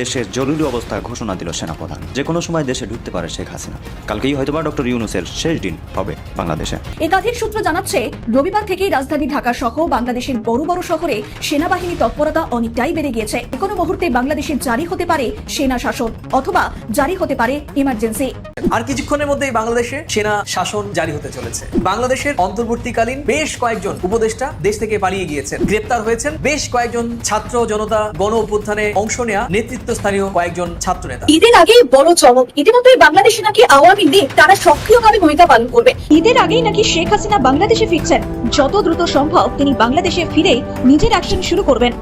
দেশের জরুরি অবস্থা ঘোষণা দিল সেনাপ্রধান। যে কোনো সময় দেশে ঢুকতে পারে শেখ হাসিনা। কালকেই হয়তোবা ডক্টর ইউনুসের শেষ দিন হবে বাংলাদেশে। একাধিক সূত্র জানাচ্ছে রবিবার থেকেই রাজধানী ঢাকা সহ বাংলাদেশের বড় বড় শহরে সেনাবাহিনী তৎপরতা অনেকটাই বেড়ে গিয়েছে। কোনো মুহূর্তে বাংলাদেশে জারি হতে পারে সেনা শাসন অথবা জারি হতে পারে ইমার্জেন্সি আর কিছুক্ষণের মধ্যেই বাংলাদেশে সেনা শাসন জারি হতে চলেছে। বাংলাদেশের অন্তর্বর্তীকালীন বেশ কয়েকজন উপদেষ্টা দেশ থেকে পালিয়ে গিয়েছেন। গ্রেপ্তার হয়েছেন বেশ কয়েকজন ছাত্র জনতা গণ অভ্যুত্থানে অংশ নেয়া নেতৃত্বস্থানীয় কয়েকজন ছাত্র নেতা ঈদের আগেই বড় চমক। ইতিমধ্যে বাংলাদেশে নাকি আওয়ামী লীগ তারা সক্রিয়ভাবে ভূমিকা পালন করবে। ঈদের আগেই নাকি শেখ হাসিনা বাংলাদেশে ফিরছেন। যত দ্রুত সম্ভব তিনি বাংলাদেশে ফিরে নিজের অ্যাকশন শুরু করবেন।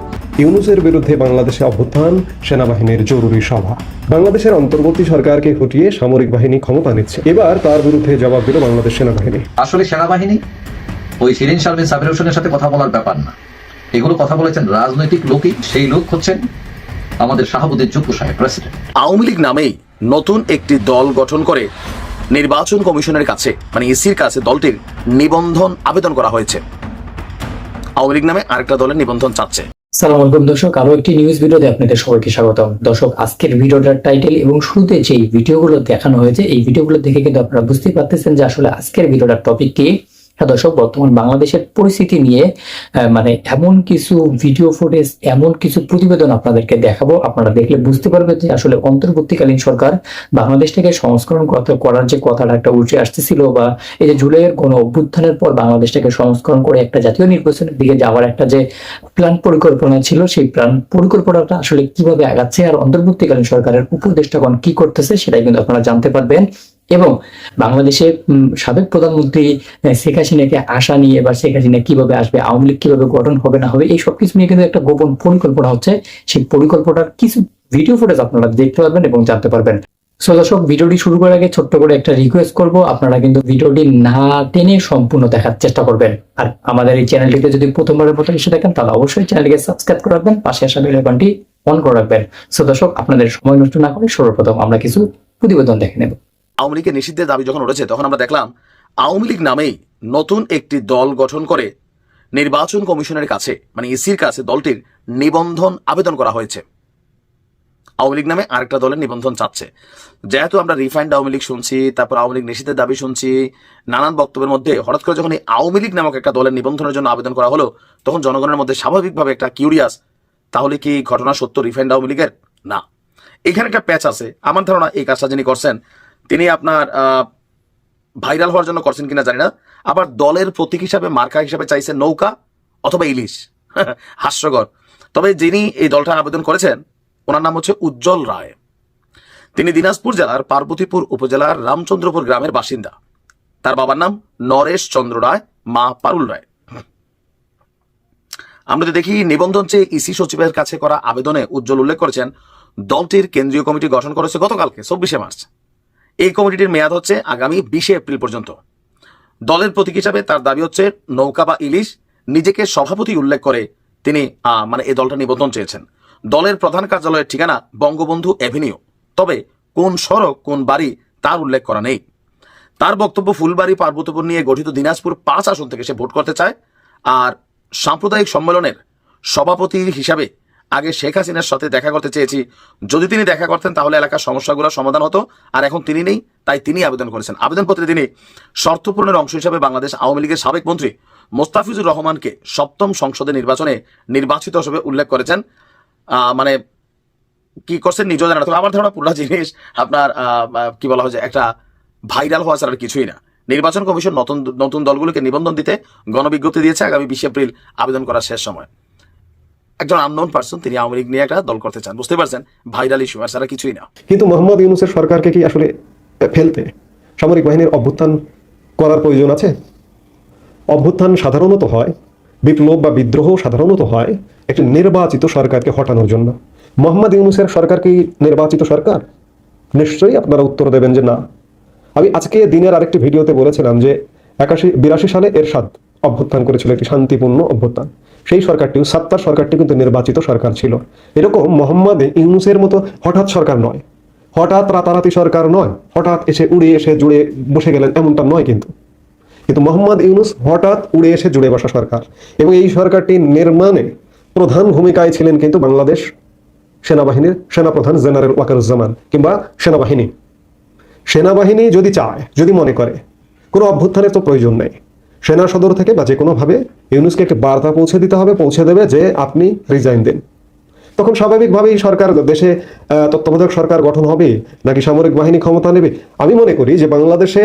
ইউনুসের বিরুদ্ধে বাংলাদেশে অভ্যুত্থান সেনাবাহিনীর জরুরি সভা। বাংলাদেশের অন্তর্বর্তী সরকারকে হটিয়ে সামরিক বাহিনী ক্ষমতা নিচ্ছে। এবার তার বিরুদ্ধে জবাব দিল বাংলাদেশ সেনাবাহিনী। আসলে সেনাবাহিনী ওই শিরিন শারমিন সাবির হোসেনের সাথে কথা বলার ব্যাপার না। এগুলো কথা বলেছেন রাজনৈতিক লোকই। সেই লোক হচ্ছেন আমাদের শাহাবুদ্দিন জুপ্পু সাহেব প্রেসিডেন্ট আওয়ামী লীগ নামেই নতুন একটি দল গঠন করে নির্বাচন কমিশনের কাছে মানে ইসির কাছে দলটির নিবন্ধন আবেদন করা হয়েছে। আওয়ামী লীগ নামে আরেকটা দলের নিবন্ধন চাচ্ছে। সালাম আলাইকুম দর্শক আরও একটি নিউজ ভিডিওতে আপনাদের সবাইকে স্বাগতম। দর্শক আজকের ভিডিওটার টাইটেল এবং শুরুতে যেই ভিডিওগুলো দেখানো হয়েছে এই ভিডিওগুলো দেখে কিন্তু আপনারা বুঝতেই পারতেছেন যে আসলে আজকের ভিডিওটার টপিক কি। হ্যাঁ দর্শক, বর্তমান বাংলাদেশের পরিস্থিতি নিয়ে মানে এমন কিছু ভিডিও ফুটেজ এমন কিছু প্রতিবেদন আপনাদেরকে দেখাবো। আপনারা দেখলে বুঝতে পারবেন যে আসলে অন্তর্বর্তীকালীন সরকার বাংলাদেশটাকে সংস্করণ করার যে কথাটা একটা উঠে আসতেছিল বা এই যে জুলাইয়ের কোন অভ্যুত্থানের পর বাংলাদেশটাকে সংস্করণ করে একটা জাতীয় নির্বাচনের দিকে যাওয়ার একটা যে প্ল্যান পরিকল্পনা ছিল, সেই প্ল্যান পরিকল্পনাটা আসলে কীভাবে আগাচ্ছে আর অন্তর্বর্তীকালীন সরকারের উপদেষ্টাগণ কি করতেছে সেটাই কিন্তু আপনারা জানতে পারবেন। এবং বাংলাদেশের সাবেক প্রধানমন্ত্রী শেখ হাসিনাকে আশা নিয়ে বা শেখ হাসিনা কীভাবে আসবে, আওয়ামী লীগ কীভাবে গঠন হবে না হবে, এই সব কিছু নিয়ে কিন্তু একটা গোপন পরিকল্পনা হচ্ছে। সেই পরিকল্পনার কিছু ভিডিও ফুটেজ আপনারা দেখতে পারবেন এবং জানতে পারবেন। সো দর্শক, ভিডিওটি শুরু করার আগে ছোট্ট করে একটা রিকোয়েস্ট করব। আপনারা কিন্তু ভিডিওটি না টেনে সম্পূর্ণ দেখার চেষ্টা করবেন। আর আমাদের এই চ্যানেলটিতে যদি প্রথমবারের মতো এসে দেখেন, তাহলে অবশ্যই চ্যানেলটিকে সাবস্ক্রাইব করে রাখবেন, পাশে আসা বেল আইকনটি অন করে রাখবেন। সো দর্শক, আপনাদের সময় নষ্ট না করে সর্বপ্রথম আমরা কিছু প্রতিবেদন দেখে নেব। আওয়ামী লীগের নিষিদ্ধের দাবি যখন উঠেছে, তখন আমরা দেখলাম আওয়ামী লীগ নামেই নতুন একটি দল গঠন করে নির্বাচন কমিশনের কাছে মানে ইসির কাছে দলটির নিবন্ধন আবেদন করা হয়েছে। আওয়ামী লীগ নামে আরেকটা দলের নিবন্ধন চাচ্ছে। যেহেতু আমরা রিফাইন্ড আওয়ামী লীগ শুনছি, তারপর আওয়ামী লীগ নিষিদ্ধের দাবি শুনছি, নানান বক্তব্যের মধ্যে হঠাৎ করে যখন এই আওয়ামী লীগ নামক একটা দলের নিবন্ধনের জন্য আবেদন করা হলো, তখন জনগণের মধ্যে স্বাভাবিকভাবে একটা কিউরিয়াস তাহলে কি ঘটনা সত্য রিফাইন্ড আওয়ামী লীগের? না। এখানে একটা প্যাচ আছে। আমার ধারণা এই কাজটা যিনি করছেন তিনি আপনার ভাইরাল হওয়ার জন্য করছেন কিনা জানি না। আবার দলের প্রতীক হিসাবে, মার্কা হিসাবে চাইছে নৌকা অথবা ইলিশ। হাস্যকর। তবে যিনি এই দলটা আবেদন করেছেন, ওনার নাম হচ্ছে উজ্জ্বল রায়। তিনি দিনাজপুর জেলার পার্বতীপুর উপজেলার রামচন্দ্রপুর গ্রামের বাসিন্দা। তার বাবার নাম নরেশ চন্দ্র রায়, মা পারুল রায়। আমরা যদি দেখি নিবন্ধন চেয়ে ইসি সচিবের কাছে করা আবেদনে উজ্জ্বল উল্লেখ করেছেন, দলটির কেন্দ্রীয় কমিটি গঠন করেছে গতকালকে, চব্বিশে মার্চ। এই কমিটির মেয়াদ হচ্ছে আগামী বিশে এপ্রিল পর্যন্ত। দলের প্রতীক হিসাবে তার দাবি হচ্ছে নৌকা বা ইলিশ নিজেকে সভাপতি উল্লেখ করে তিনি মানে এই দলটা নিবন্ধন চেয়েছেন। দলের প্রধান কার্যালয়ের ঠিকানা বঙ্গবন্ধু এভিনিউ তবে কোন সড়ক, কোন বাড়ি তার উল্লেখ করা নেই। তার বক্তব্য ফুলবাড়ি পার্বতীপুর নিয়ে গঠিত দিনাজপুর পাঁচ আসন থেকে সে ভোট করতে চায়। আর সাম্প্রদায়িক সম্মেলনের সভাপতি হিসাবে আগে শেখ হাসিনার সাথে দেখা করতে চেয়েছি। যদি তিনি দেখা করতেন, তাহলে এলাকার সমস্যাগুলো সমাধান হতো। আর এখন তিনি নেই, তাই তিনি আবেদন করেছেন। আবেদনপত্রে তিনি শর্ত পূরণের অংশ হিসাবে বাংলাদেশ আওয়ামী লীগের সাবেক মন্ত্রী মোস্তাফিজুর রহমানকে সপ্তম সংসদে নির্বাচনে নির্বাচিত হিসেবে উল্লেখ করেছেন। মানে কি করছেন নিজেও জানা আমার ধারণা পুরো জিনিস আপনার কি বলা হয় যে একটা ভাইরাল হওয়া ছাড়া কিছুই না। নির্বাচন কমিশন নতুন নতুন দলগুলোকে নিবন্ধন দিতে গণবিজ্ঞপ্তি দিয়েছে। আগামী বিশে এপ্রিল আবেদন করার শেষ সময়। একজন আননোন পার্সন তিনি আওয়ামী লীগ নিয়ে একটা দল করতে চান। বুঝতে পারছেন? ভাইরাল ইস্যু আর ছাড়া কিছুই না। কিন্তু মোহাম্মদ ইউনুসের সরকারকে কি আসলে ফেলতে সামরিক বাহিনীর অভ্যুত্থান করার প্রয়োজন আছে? অভ্যুত্থান সাধারণত হয়, বিপ্লব বা বিদ্রোহ সাধারণত হয় একটি নির্বাচিত সরকারকে হটানোর জন্য। মোহাম্মদ ইউনুসের সরকার কি নির্বাচিত সরকার? নিশ্চয়ই আপনারা উত্তর দেবেন যে না। আমি আজকে দিনের আরেকটি ভিডিওতে বলেছিলাম যে একাশি বিরাশি সালে এরশাদ অভ্যুত্থান করেছিল, একটি শান্তিপূর্ণ অভ্যুত্থান। সেই সরকারটিও, সাত্তার সরকারটি কিন্তু নির্বাচিত সরকার ছিল। এরকম মোহাম্মদ ইউনুসের মতো হঠাৎ সরকার নয়। হঠাৎ রাতারাতি সরকার নয়। হঠাৎ এসে উড়ে এসে জুড়ে বসে গেলেন এমনটা নয় কিন্তু। কিন্তু মোহাম্মদ ইউনুস হঠাৎ উড়ে এসে জুড়ে বসা সরকার এবং এই সরকারটি নির্মাণে প্রধান ভূমিকায় ছিলেন কিন্তু বাংলাদেশ সেনাবাহিনীর সেনাপ্রধান জেনারেল ওয়াকারুজ্জামান কিংবা সেনাবাহিনী। সেনাবাহিনী যদি চায়, যদি মনে করে, কোনো অভ্যুত্থানের তো প্রয়োজন নেই। সেনা সদর থেকে বা যে কোনোভাবে ইউনুসকে একটি বার্তা পৌঁছে দিতে হবে, পৌঁছে দেবে যে আপনি রিজাইন দিন। তখন স্বাভাবিকভাবেই সরকার, দেশে তত্ত্বাবধায়ক সরকার গঠন হবে নাকি সামরিক বাহিনী ক্ষমতা নেবে? আমি মনে করি যে বাংলাদেশে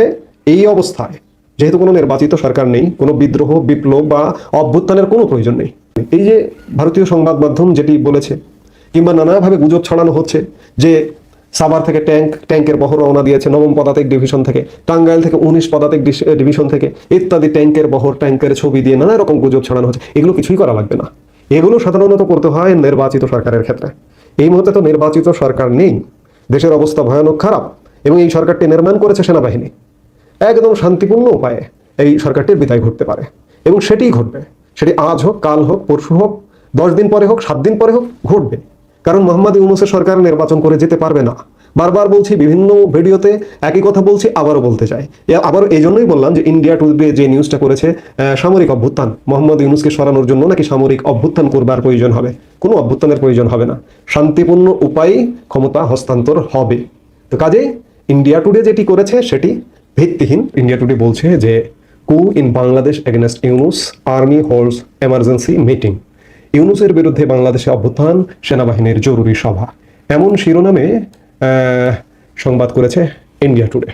এই অবস্থায় যেহেতু কোনো নির্বাচিত সরকার নেই, কোনো বিদ্রোহ, বিপ্লব বা অভ্যুত্থানের কোনো প্রয়োজন নেই। এই যে ভারতীয় সংবাদ মাধ্যম যেটি বলেছে, কিংবা নানাভাবে গুজব ছড়ানো হচ্ছে যে সাভার থেকে ট্যাঙ্ক, ট্যাঙ্কের বহর রওনা দিয়েছে নবম পদাতিক ডিভিশন থেকে, টাঙ্গাইল থেকে উনিশ পদাতিক ডিভিশন থেকে, ইত্যাদি ট্যাঙ্কের বহর, ট্যাঙ্কের ছবি দিয়ে নানা রকম গুজব ছড়ানো হচ্ছে। এগুলো কিছুই করা লাগবে না। এগুলো সাধারণত করতে হয় নির্বাচিত সরকারের ক্ষেত্রে। এই মুহূর্তে তো নির্বাচিত সরকার নেই। দেশের অবস্থা ভয়ানক খারাপ এবং এই সরকারটি নির্মাণ করেছে সেনাবাহিনী। একদম শান্তিপূর্ণ উপায়ে এই সরকারটির বিদায় ঘটতে পারে। এবং সেটিই ঘটবে। সেটি আজ হোক, কাল হোক, পরশু হোক, দশ দিন পরে হোক, সাত দিন পরে হোক, ঘটবে। কারণ মোহাম্মদ ইউনুসের সরকার নির্বাচন করে যেতে পারবে না। বারবার বলছি, বিভিন্ন ভিডিওতে একই কথা বলছি, আবারও বলতে চাই। আবারও এই জন্যই বললাম যে ইন্ডিয়া টুডে যে নিউজটা করেছে সামরিক অভ্যুত্থান, মোহাম্মদ ইউনুসকে সরানোর জন্য নাকি সামরিক অভ্যুত্থান করবার প্রয়োজন হবে? কোনো অভ্যুত্থানের প্রয়োজন হবে না। শান্তিপূর্ণ উপায়েই ক্ষমতা হস্তান্তর হবে। তো কাজেই ইন্ডিয়া টুডে যেটি করেছে, সেটি ভিত্তিহীন। ইন্ডিয়া টুডে বলছে যে coup in Bangladesh against Yunus army holds emergency meeting ইউনুসের বিরুদ্ধে বাংলাদেশে অভ্যুত্থান, সেনাবাহিনীর জরুরি সভা। এমন শিরোনামে সংবাদ করেছে ইন্ডিয়া টুডে।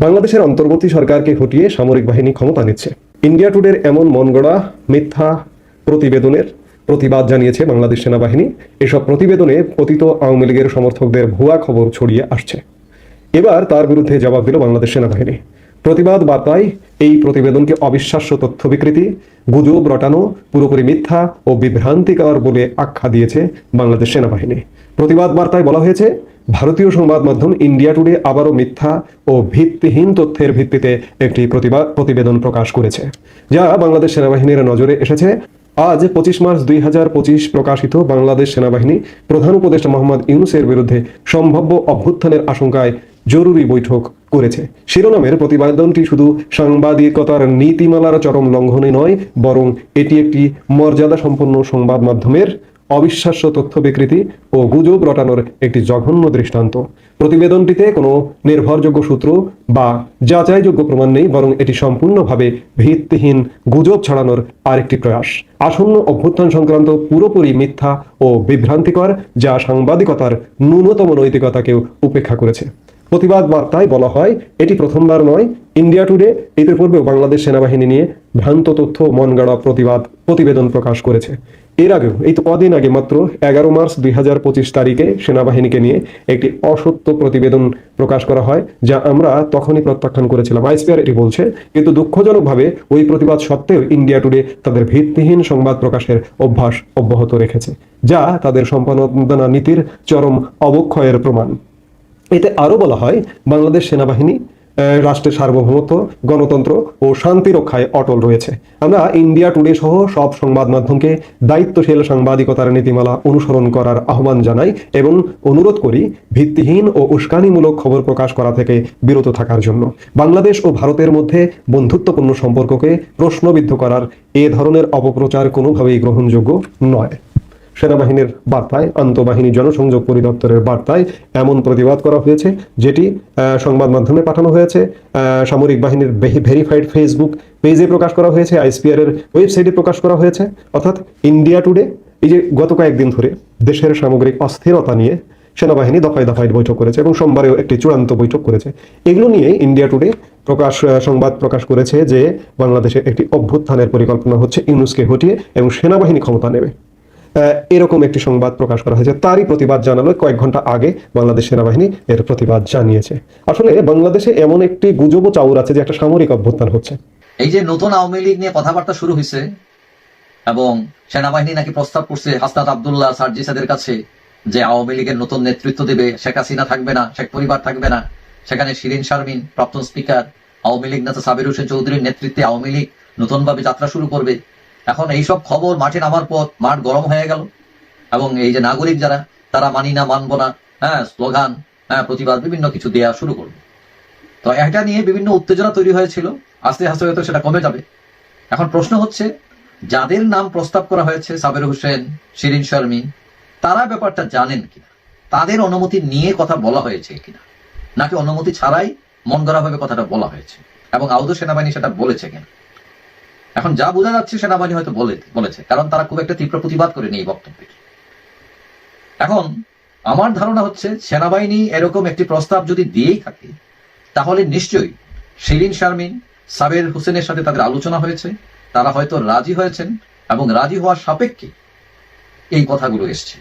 বাংলাদেশের অন্তর্বর্তী সরকারকে ঘটিয়ে সামরিক বাহিনী ক্ষমতা নিচ্ছে। ইন্ডিয়া টুডের এমন মনগড়া, মিথ্যা প্রতিবেদনের প্রতিবাদ জানিয়েছে বাংলাদেশ সেনাবাহিনী। এসব প্রতিবেদনে পতিত আওয়ামী লীগের সমর্থকদের ভুয়া খবর ছড়িয়ে আসছে। এবার তার বিরুদ্ধে জবাব দিল বাংলাদেশ সেনাবাহিনী। প্রতিবাদ বার্তায় এই প্রতিবেদনকে অবিশ্বাস্য তথ্য বিকৃতি গুজব রটানো, পুরোপুরি মিথ্যা ও বিভ্রান্তিকর বলে আখ্যা দিয়েছে বাংলাদেশ সেনাবাহিনী। প্রতিবাদ বার্তায় বলা হয়েছে, ভারতীয় সংবাদ মাধ্যম ইন্ডিয়া টুডে আবারও মিথ্যা ও ভিত্তিহীন তথ্যের ভিত্তিতে একটি প্রতিবাদ প্রতিবেদন প্রকাশ করেছে। যা বাংলাদেশ সেনাবাহিনীর নজরে এসেছে, আজ পঁচিশ মার্চ দুই হাজার পঁচিশ প্রকাশিত বাংলাদেশ সেনাবাহিনী প্রধান উপদেষ্টা মোহাম্মদ ইউনুসের বিরুদ্ধে সম্ভাব্য অভ্যুত্থানের আশঙ্কায় জরুরি বৈঠক করেছে। শিরোনামের প্রতিবেদনটি শুধু সাংবাদিকতার নীতিমালার চরম লঙ্ঘনে নয়, বরং এটি একটি মর্যাদা সম্পন্ন সংবাদ মাধ্যমের অবিশ্বাস্য তথ্য বিকৃতি ও গুজব রটানোর একটি জঘন্য দৃষ্টান্ত। প্রতিবেদনটিতে কোনো নির্ভরযোগ্য সূত্র বা যাচাইযোগ্য প্রমাণ নেই, বরং এটি সম্পূর্ণভাবে ভিত্তিহীন গুজব ছড়ানোর আরেকটি প্রয়াস। আসন্ন অভ্যুত্থান সংক্রান্ত পুরোপুরি মিথ্যা ও বিভ্রান্তিকর, যা সাংবাদিকতার ন্যূনতম নৈতিকতাকেও উপেক্ষা করেছে। প্রতিবাদ বার্তায় বলা হয়, এটি প্রথমবার নয়। ইন্ডিয়া টুডে এতে পূর্বেও বাংলাদেশ সেনাবাহিনী নিয়ে ভ্রান্ত তথ্য মনগড়া প্রতিবাদ প্রতিবেদন প্রকাশ করেছে। এর আগেও, এই তো কদিন আগে মাত্র এগারো মার্চ দুই হাজার পঁচিশ তারিখে সেনাবাহিনীকে নিয়ে একটি অসত্য প্রতিবেদন প্রকাশ করা হয়, যা আমরা তখনই প্রত্যাখ্যান করেছিলাম। আইসপিআর এটি বলছে, কিন্তু দুঃখজনকভাবে ওই প্রতিবাদ সত্ত্বেও ইন্ডিয়া টুডে তাদের ভিত্তিহীন সংবাদ প্রকাশের অভ্যাস অব্যাহত রেখেছে, যা তাদের সম্পাদনা নীতির চরম অবক্ষয়ের প্রমাণ। এতে আরও বলা হয়, বাংলাদেশ সেনাবাহিনী রাষ্ট্রের সার্বভৌমত্ব, গণতন্ত্র ও শান্তি রক্ষায় অটল রয়েছে। আমরা ইন্ডিয়া টুডে সহ সব সংবাদ মাধ্যমকে দায়িত্বশীল সাংবাদিকতার নীতিমালা অনুসরণ করার আহ্বান জানাই এবং অনুরোধ করি ভিত্তিহীন ও উস্কানিমূলক খবর প্রকাশ করা থেকে বিরত থাকার জন্য। বাংলাদেশ ও ভারতের মধ্যে বন্ধুত্বপূর্ণ সম্পর্ককে প্রশ্নবিদ্ধ করার এ ধরনের অপপ্রচার কোনোভাবেই গ্রহণযোগ্য নয়। সেনাবাহিনীর বার্তায়, আন্তঃবাহিনী জনসংযোগ পরিদপ্তরের বার্তায় এমন প্রতিবাদ করা হয়েছে, যেটি সংবাদ মাধ্যমে পাঠানো হয়েছে। সামরিক বাহিনীর ভেরিফাইড ফেসবুক পেজে প্রকাশ করা হয়েছে আইসপিআর এর ওয়েবসাইটে প্রকাশ করা হয়েছে। অর্থাৎ ইন্ডিয়া টুডে এই যে গত কয়েকদিন ধরে দেশের সামগ্রিক অস্থিরতা নিয়ে সেনাবাহিনী দফায় দফায় বৈঠক করেছে এবং সোমবারেও একটি চূড়ান্ত বৈঠক করেছে। এগুলো নিয়ে ইন্ডিয়া টুডে প্রকাশ সংবাদ প্রকাশ করেছে যে বাংলাদেশে একটি অভ্যুত্থানের পরিকল্পনা হচ্ছে ইউনুসকে হটিয়ে এবং সেনাবাহিনী ক্ষমতা নেবে। এরকম একটি সংবাদ প্রকাশ করা হয়েছে। তারই প্রতিবাদ জানালো কয়েক ঘণ্টা আগে বাংলাদেশ সেনাবাহিনী, এর প্রতিবাদ জানিয়েছে। আসলে বাংলাদেশে এমন একটি গুজব চাউর আছে, যে একটা সামরিক অভ্যুত্থান হচ্ছে। এই যে নতুন আওয়ামী লীগ নিয়ে কথাবার্তা শুরু হয়েছে, এবং সেনাবাহিনী নাকি প্রস্তাব করছে, হাসনাত আবদুল্লাহ সার্জিসাদের কাছে, যে আওয়ামী লীগের নতুন নেতৃত্ব দেবে, শেখ হাসিনা থাকবে না, শেখ পরিবার থাকবে না। সেখানে শিরিন শারমিন, প্রাক্তন স্পিকার, আওয়ামী লীগ নেতা সাবির হোসেন চৌধুরীর নেতৃত্বে আওয়ামী লীগ নতুনভাবে যাত্রা শুরু করবে। এখন এইসব খবর মাঠে নামার পর মাঠ গরম হয়ে গেল। এবং এই যে নাগরিক যারা, তারা মানি না, মানবো না হ্যাঁ স্লোগান হ্যাঁ প্রতিবাদ, বিভিন্ন কিছু দেওয়া শুরু করবে তো এটা নিয়ে বিভিন্ন উত্তেজনা তৈরি হয়েছিল। আস্তে আস্তে হয়তো সেটা কমে যাবে। এখন প্রশ্ন হচ্ছে, যাদের নাম প্রস্তাব করা হয়েছে সাবের হোসেন, শিরিন শারমিন তারা ব্যাপারটা জানেন কিনা? তাদের অনুমতি নিয়ে কথা বলা হয়েছে কিনা? নাকি অনুমতি ছাড়াই মন গড়াভাবে কথাটা বলা হয়েছে? এবং আউদ সেনাবাহিনী সেটা বলেছে কিনা? এখন যা বোঝা যাচ্ছে সেনাবাহিনী হয়তো বলে, বলেছে, কারণ তারা খুব একটা তীব্র প্রতিবাদ করেনি এই বক্তব্যের। এখন, আমার ধারণা হচ্ছে সেনাবাহিনী এরকম একটি প্রস্তাব যদি দিয়েই থাকে, তাহলে নিশ্চয়ই শিরিন শারমিন, সাবের হোসেনের সাথে তাদের আলোচনা হয়েছে, তারা হয়তো রাজি হয়েছেন, এবং রাজি হওয়ার সাপেক্ষে এই কথাগুলো এসছে।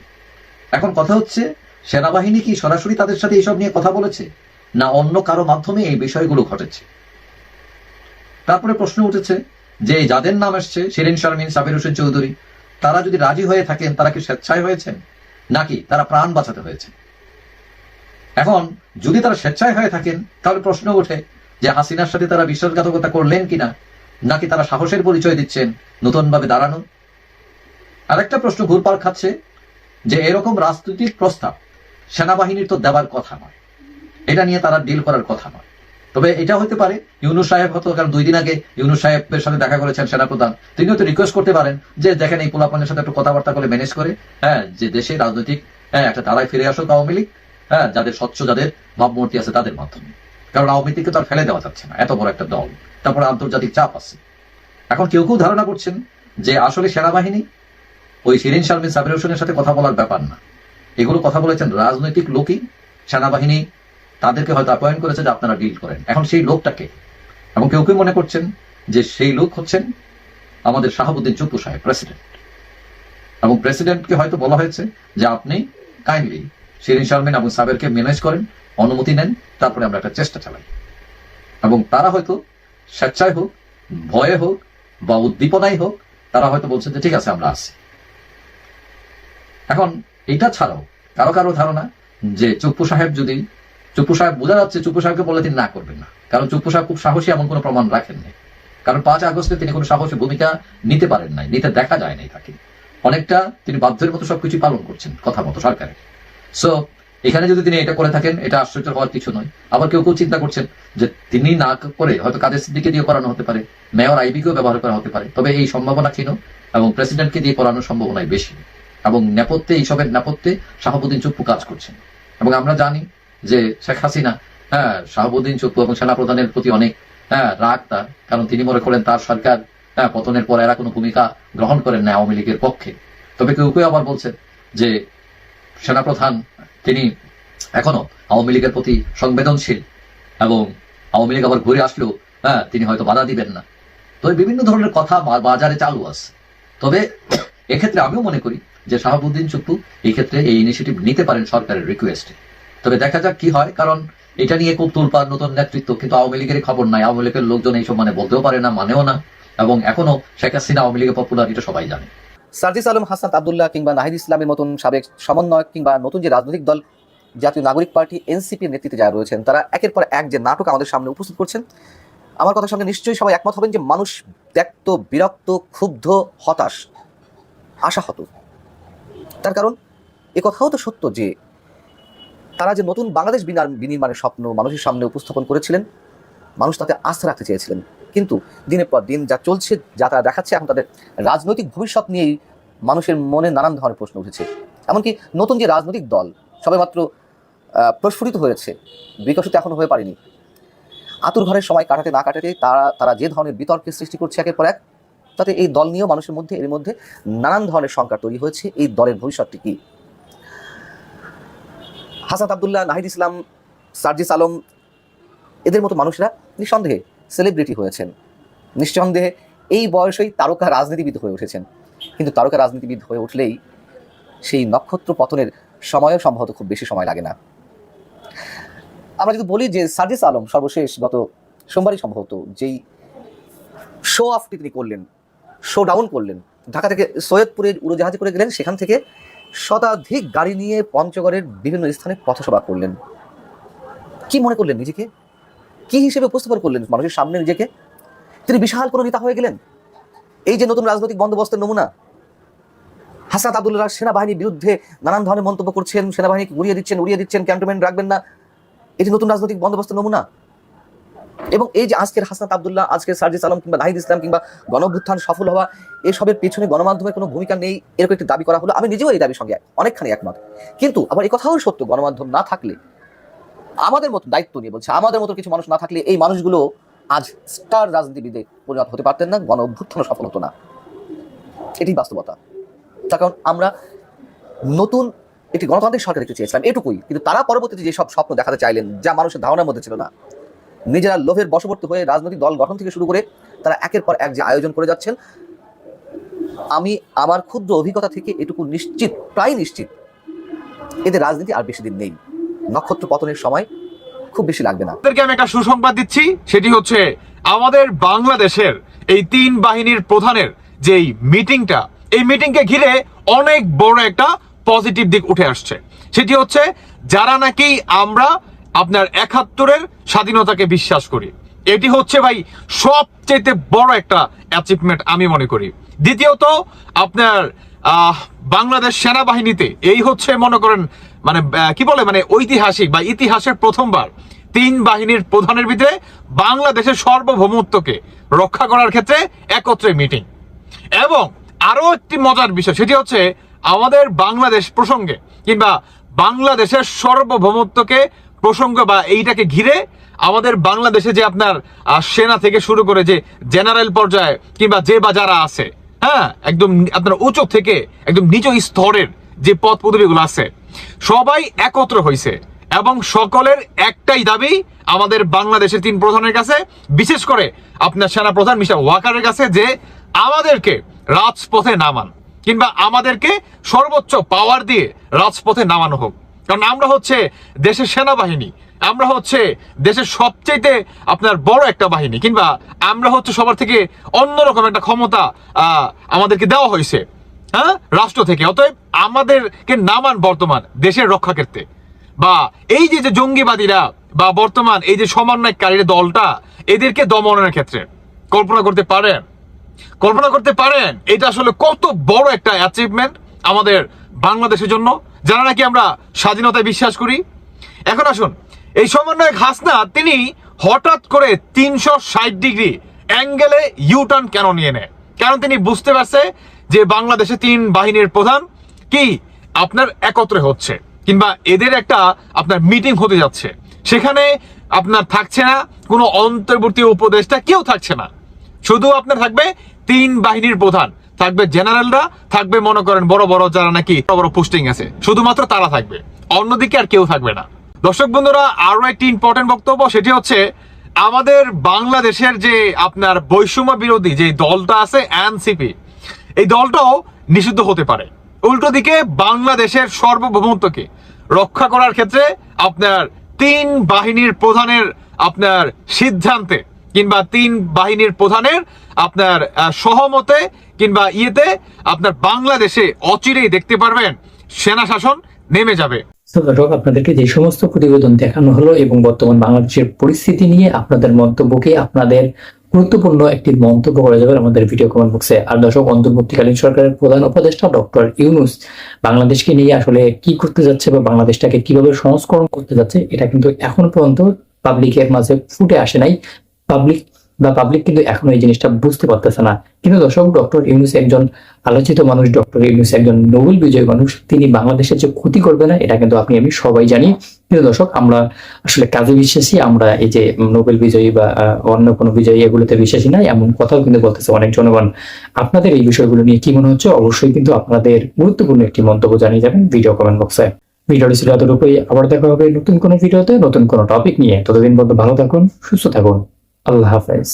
এখন কথা হচ্ছে, সেনাবাহিনী কি সরাসরি তাদের সাথে এইসব নিয়ে কথা বলেছে, না অন্য কারও মাধ্যমে এই বিষয়গুলো ঘটেছে? তারপরে প্রশ্ন উঠেছে যে যাদের নাম আসছে, শিরিন শারমিন, সাবির হোসেন চৌধুরী, তারা যদি রাজি হয়ে থাকেন, তারা কি স্বেচ্ছায় হয়েছেন নাকি তারা প্রাণ বাঁচাতে হয়েছে? এখন, যদি তারা স্বেচ্ছায় হয়ে থাকেন, তাহলে প্রশ্ন ওঠে যে হাসিনার সাথে তারা বিশ্বাসঘাতকতা করলেন কিনা? নাকি তারা সাহসের পরিচয় দিচ্ছেন নতুন ভাবে দাঁড়ানো? আরেকটা প্রশ্ন ঘুরপার খাচ্ছে যে এরকম রাজনৈতিক প্রস্তাব সেনাবাহিনীর তো দেওয়ার কথা নয়। এটা নিয়ে তারা ডিল করার কথা নয়। তবে এটা হতে পারে ইউনুস সাহেব হতো কারণ দুই দিন আগে ইউনুস সাহেবের সাথে দেখা করেছেন সেনাপ্রধান। তিনিও তো রিকোয়েস্ট করতে পারেন যে, দেখেন এই পোলাপানের সাথে একটু কথাবার্তা করে ম্যানেজ করে হ্যাঁ যে দেশে রাজনৈতিক হ্যাঁ একটা ধারায় ফিরে আসুক আওয়ামী লীগ হ্যাঁ যাদের স্বচ্ছ, যাদের ভাবমূর্তি আছে তাদের মাধ্যমে। কারণ আওয়ামী লীগকে তো আর ফেলে দেওয়া যাচ্ছে না, এত বড় একটা দল। তারপরে আন্তর্জাতিক চাপ আছে। এখন কেউ কেউ ধারণা করছেন যে, আসলে সেনাবাহিনী ওই শিরিন শারমিন সাবির হোসেনের সাথে কথা বলার ব্যাপার না। এগুলো কথা বলেছেন রাজনৈতিক লোকই, সেনাবাহিনী তাদেরকে হয়তো অ্যাপয়েন্ট করেছে যে আপনারা ডিল করেন। এখন সেই লোকটাকে এবং কেউ কেউ মনে করছেন যে সেই লোক হচ্ছেন আমাদের শাহাবুদ্দিন চুপ্পু সাহেব প্রেসিডেন্ট এবং প্রেসিডেন্টকে হয়তো বলা হয়েছে যে আপনি কাইন্ডলি শিরিন শারমিন এবং সাবেরকে ম্যানেজ করেন, অনুমতি নেন, তারপরে আমরা একটা চেষ্টা চালাই। এবং তারা হয়তো স্বেচ্ছায় হোক, ভয়ে হোক, বা উদ্দীপনাই হোক, তারা হয়তো বলছে যে ঠিক আছে, আমরা আসি এখন এটা ছাড়াও কারও কারও ধারণা যে চুপ্পু সাহেব যদি চুপ্পু সাহেব বোঝা যাচ্ছে চুপ্পু সাহেবকে বলে তিনি না করবেন না। কারণ চুপ্পু সাহেব খুব সাহসী এমন কোনো প্রমাণ রাখেননি। কারণ পাঁচ আগস্টে তিনি কোনো সাহসী ভূমিকা নিতে পারেন নাই, নিতে দেখা যায় নাই তাকে। অনেকটা তিনি বাধ্যের মতো সবকিছু পালন করছেন কথা মতো সরকারের সো এখানে যদি তিনি এটা করে থাকেন, এটা আশ্চর্য হওয়ার কিছু নয়। আবার কেউ কেউ চিন্তা করছেন যে তিনি না করে হয়তো কাদের সিদ্দিকে দিয়ে করানো হতে পারে, মেয়র আইবিকেও ব্যবহার করা হতে পারে। তবে এই সম্ভাবনা ক্ষীণ এবং প্রেসিডেন্টকে দিয়ে করানোর সম্ভাবনাই বেশি। এবং নেপথ্যে, এইসবের নেপথ্যে শাহাবুদ্দিন চুপ্পু কাজ করছেন। এবং আমরা জানি যে শেখ হাসিনা হ্যাঁ শাহাবুদ্দিন চুপ্পু এবং সেনাপ্রধানের প্রতি অনেক হ্যাঁ রাগ তার, কারণ তিনি মনে করেন তার সরকার হ্যাঁ পতনের পর এরা কোনো ভূমিকা গ্রহণ করেন না আওয়ামী লীগের পক্ষে। তবে কেউ কেউ আবার বলছেন যে সেনাপ্রধান তিনি এখনও আওয়ামী লীগের প্রতি সংবেদনশীল এবং আওয়ামী লীগ আবার ঘুরে আসলেও হ্যাঁ তিনি হয়তো বাধা দিবেন না। তো এই বিভিন্ন ধরনের কথা বাজারে চালু আছে। তবে এক্ষেত্রে আমিও মনে করি যে শাহাবুদ্দিন চুপ্পু এই ক্ষেত্রে এই ইনিশিয়েটিভ নিতে পারেন সরকারের রিকোয়েস্টে তবে দেখা যাক কি হয়, কারণ এটা নিয়ে খুব তোলপাড় নতুন নেতৃত্ব, কিন্তু আওয়ামী লীগের খবর নাই। আওয়ামী লীগের লোকজন এইসব মানে বলতেও পারে না, মানেও না, এবং এখনও শেখ হাসিনা আওয়ামী লীগের পপুলার এটা সবাই জানে। সার্জিস আলম, হাসান আবদুল্লাহ কিংবা নাহিদ ইসলামের মতন সাবেক সমন্বয়ক কিংবা নতুন যে রাজনৈতিক দল, জাতীয় নাগরিক পার্টি, এনসিপির নেতৃত্বে যারা রয়েছেন, তারা একের পর এক যে নাটক আমাদের সামনে উপস্থিত করছেন, আমার কথার সঙ্গে নিশ্চয়ই সবাই একমত হবেন যে মানুষ ত্যক্ত, বিরক্ত, ক্ষুব্ধ, হতাশ, আশাহত। তার কারণ, এ কথাও তো সত্য যে তারা যে নতুন বাংলাদেশ বিনার বিনির্মাণের স্বপ্ন মানুষের সামনে উপস্থাপন করেছিলেন, মানুষ তাতে আস্থা রাখতে চেয়েছিলেন। কিন্তু দিনের পর দিন যা চলছে, যা তারা দেখাচ্ছে, এখন তাদের রাজনৈতিক ভবিষ্যৎ নিয়েই মানুষের মনে নানান ধরনের প্রশ্ন উঠেছে। এমনকি নতুন যে রাজনৈতিক দল, সবেমাত্র প্রস্ফুটিত হয়েছে, বিকশিত এখনও হয়ে পারেনি। আতুর ঘরের সময় কাটাতে না কাটাতে তারা তারা যে ধরনের বিতর্কের সৃষ্টি করছে একের পর এক, তাতে এই দল নিয়েও মানুষের মধ্যে এর মধ্যে নানান ধরনের সংখ্যা তৈরি হয়েছে। এই দলের ভবিষ্যৎটি কি? হাসান আবদুল্লাহ, নাহিদ ইসলাম, সার্জিস আলম, এদের মতো মানুষরা নিঃসন্দেহে সেলিব্রিটি হয়েছেন। নিঃসন্দেহে এই বয়সেই তারকা রাজনীতিবিদ হয়ে উঠেছেন। কিন্তু তারকা রাজনীতিবিদ হয়ে উঠলেই সেই নক্ষত্র পতনের সময়ও সম্ভবত খুব বেশি সময় লাগে না। আমরা যদি বলি যে সার্জিস আলম সর্বশেষ গত সোমবারই সম্ভবত যেই শো অফটি তিনি করলেন শো ডাউন করলেন, ঢাকা থেকে সৈয়দপুরের উড়োজাহাজে করে গেলেন, সেখান থেকে শতাধিক গাড়ি নিয়ে পঞ্চগড়ের বিভিন্ন স্থানে পথসভা করলেন। কি মনে করলেন নিজেকে? কি হিসেবে উপস্থাপন করলেন মানুষের সামনে নিজেকে? তিনি বিশাল কোনো নেতা হয়ে গেলেন। এই যে নতুন রাজনৈতিক বন্দোবস্তের নমুনা হাসান আবদুল্লাহ সেনাবাহিনীর বিরুদ্ধে নানান ধরনের মন্তব্য করছেন, সেনাবাহিনীকে উড়িয়ে দিচ্ছেন উড়িয়ে দিচ্ছেন, ক্যান্টনমেন্ট রাখবেন না। এটি নতুন রাজনৈতিক বন্দোবস্তের নমুনা এবং এই যে আজকের হাসনাত আবদুল্লাহ, আজকের সার্জিস আলম কিংবা নাহিদ ইসলাম কিংবা গণভ্যুত্থান সফল হওয়া, এসবের পেছনে গণমাধ্যমের কোনো ভূমিকা নেই, এরকম একটি দাবি করা হলো। আমি নিজেও এই দাবির সঙ্গে অনেকখানি একমত। কিন্তু আবার এই কথাও সত্য, গণমাধ্যম না থাকলে, আমাদের মতো দায়িত্ব নিয়ে বলছে, আমাদের মতো কিছু মানুষ না থাকলে এই মানুষগুলো আজ স্টার রাজনীতিবিদে পরিণত হতে পারতেন না গণ অভ্যুত্থানও সফল হতো না। এটি বাস্তবতা। তার কারণ আমরা নতুন একটি গণতান্ত্রিক সরকার দেখতে চেয়েছিলাম, এটুকুই। কিন্তু তারা পরবর্তীতে যেসব স্বপ্ন দেখাতে চাইলেন, যা মানুষের ধারণার মধ্যে ছিল না নিজেরা লোভের বশবর্তী হয়ে রাজনৈতিক দল গঠন থেকে শুরু করে তারা একের পর এক যে আয়োজন করে যাচ্ছেন, আমি আমার ক্ষুদ্র অভিজ্ঞতা থেকে এটুকু নিশ্চিত, প্রায় নিশ্চিত, এদের রাজনীতি আর বেশি দিন নেই। নক্ষত্র পতনের সময় খুব বেশি লাগবে না। আপনাদেরকে আমি একটা সুসংবাদ দিচ্ছি, সেটি হচ্ছে আমাদের বাংলাদেশের এই তিন বাহিনীর প্রধানের যেই মিটিংটা, এই মিটিংকে ঘিরে অনেক বড় একটা পজিটিভ দিক উঠে আসছে। সেটি হচ্ছে, যারা নাকি আমরা আপনার একাত্তরের স্বাধীনতাকে বিশ্বাস করি। এটি হচ্ছে ভাই সবচেয়ে বড় একটা অ্যাচিভমেন্ট আমি মনে করি। দ্বিতীয়ত, আপনার বাংলাদেশ সেনাবাহিনীতে, এই হচ্ছে মনে করেন মানে কি বলে মানে ঐতিহাসিক বা ইতিহাসের প্রথমবার তিন বাহিনীর প্রধানের ভিতরে বাংলাদেশের সার্বভৌমত্বকে রক্ষা করার ক্ষেত্রে একত্রে মিটিং এবং আরও একটি মজার বিষয়, সেটি হচ্ছে আমাদের বাংলাদেশ প্রসঙ্গে কিংবা বাংলাদেশের সার্বভৌমত্বকে প্রসঙ্গ বা এইটাকে ঘিরে আমাদের বাংলাদেশে যে আপনার সেনা থেকে শুরু করে যে জেনারেল পর্যায়ে কিংবা যে বা যারা আছে হ্যাঁ একদম আপনার উঁচু থেকে একদম নিচ স্তরের যে পদ পদবিগুলো আছে, সবাই একত্র হয়েছে এবং সকলের একটাই দাবি আমাদের বাংলাদেশের তিন প্রধানের কাছে, বিশেষ করে আপনার সেনা প্রধান মিস্টার ওয়াকারের কাছে যে আমাদেরকে রাজপথে নামান কিংবা আমাদেরকে সর্বোচ্চ পাওয়ার দিয়ে রাজপথে নামানো হোক। কারণ আমরা হচ্ছে দেশের সেনাবাহিনী, আমরা হচ্ছে দেশের সবচেয়ে আপনার বড় একটা বাহিনী, কিংবা আমরা হচ্ছে সবার থেকে অন্যরকম একটা ক্ষমতা আমাদেরকে দেওয়া হয়েছে হ্যাঁ রাষ্ট্র থেকে। অতএব আমাদেরকে নামান বর্তমান দেশের রক্ষা ক্ষেত্রে। বা এই যে যে জঙ্গিবাদীরা, বা বর্তমান এই যে সমন্বয়কারীর দলটা, এদেরকে দমনের ক্ষেত্রে কল্পনা করতে পারেন। কল্পনা করতে পারেন, এটা আসলে কত বড় একটা অ্যাচিভমেন্ট আমাদের বাংলাদেশের জন্য। যারা নাকি আমরা স্বাধীনতায় বিশ্বাস করি। এখন আসুন, এই সমন্বয়ক হাসনা, তিনি হঠাৎ করে তিনশো ষাট ডিগ্রি অ্যাঙ্গেলে ইউটার্ন কেন নিয়ে নেয়? কারণ তিনি বুঝতে পারছে যে বাংলাদেশে তিন বাহিনীর প্রধান কি আপনার একত্রে হচ্ছে, কিংবা এদের একটা আপনার মিটিং হতে যাচ্ছে। সেখানে আপনার থাকছে না, কোনো অন্তর্বর্তী উপদেষ্টা, কেউ থাকছে না। শুধু আপনার থাকবে তিন বাহিনীর প্রধান। থাকবে জেনারেলরা, থাকবে মনে করেন বড় বড় যারা নাকি বড় বড় পোস্টিং আছে। শুধুমাত্র তারা থাকবে, অন্যদিকে আর কেউ থাকবে না। দর্শক বন্ধুরা, আরও একটি ইম্পর্টেন্ট বক্তব্য, সেটি হচ্ছে আমাদের বাংলাদেশের যে আপনার বৈষম্য বিরোধী যে দলটা আছে, এনসিপি, এই দলটাও নিষিদ্ধ হতে পারে। উল্টো দিকে বাংলাদেশের সার্বভৌমত্বকে রক্ষা করার ক্ষেত্রে আপনার তিন বাহিনীর প্রধানের আপনার সিদ্ধান্তে কিংবা তিন বাহিনীর প্রধানের আপনার সহমতে কিংবা ইয়েতে আপনার বাংলাদেশে অচিরেই দেখতে পারবেন, সেনা শাসন নেমে যাবে। দর্শক আপনাদেরকে যে সমস্ত প্রতিবেদন দেখানো হলো এবং বর্তমান বাংলাদেশের পরিস্থিতি নিয়ে আপনাদের মন্তব্যকে আপনাদের গুরুত্বপূর্ণ একটি মন্তব্য করে যাবেন আমাদের ভিডিও কমেন্ট বক্সে। আর দর্শক, অন্তর্বর্তীকালীন সরকারের প্রধান উপদেষ্টা ডক্টর ইউনুস বাংলাদেশকে নিয়ে আসলে কি করতে যাচ্ছে বা বাংলাদেশটাকে কীভাবে সংস্করণ করতে যাচ্ছে, এটা কিন্তু এখনও পর্যন্ত পাবলিকের মাঝে ফুটে আসে নাই। পাবলিক বা পাবলিক কিন্তু এখনও এই জিনিসটা বুঝতে পারতেছে না। কিন্তু দর্শক ডক্টর ইউনুস একজন আলোচিত মানুষ ডক্টর ইউনুস একজন নোবেল বিজয়ী মানুষ, তিনি বাংলাদেশের যে ক্ষতি করবে না, এটা কিন্তু আপনি, আমি সবাই জানি। কিন্তু দর্শক, আমরা আসলে কাজে বিশ্বাসী, আমরা এই যে নোবেল বিজয়ী বা অন্য কোনো বিজয়ী এগুলোতে বিশ্বাসী নাই এমন কথাও কিন্তু বলতেছে অনেক জনগণ। আপনাদের এই বিষয়গুলো নিয়ে কি মনে হচ্ছে? অবশ্যই কিন্তু আপনাদের গুরুত্বপূর্ণ একটি মন্তব্য জানিয়ে যাবেন ভিডিও কমেন্ট বক্সে ভিডিওটি ছিল এতটুকুই, আবার দেখা হবে নতুন কোনো ভিডিওতে, নতুন কোনো টপিক নিয়ে। ততদিন পর্যন্ত ভালো থাকুন, সুস্থ থাকুন। আল্লাহ হাফেজ।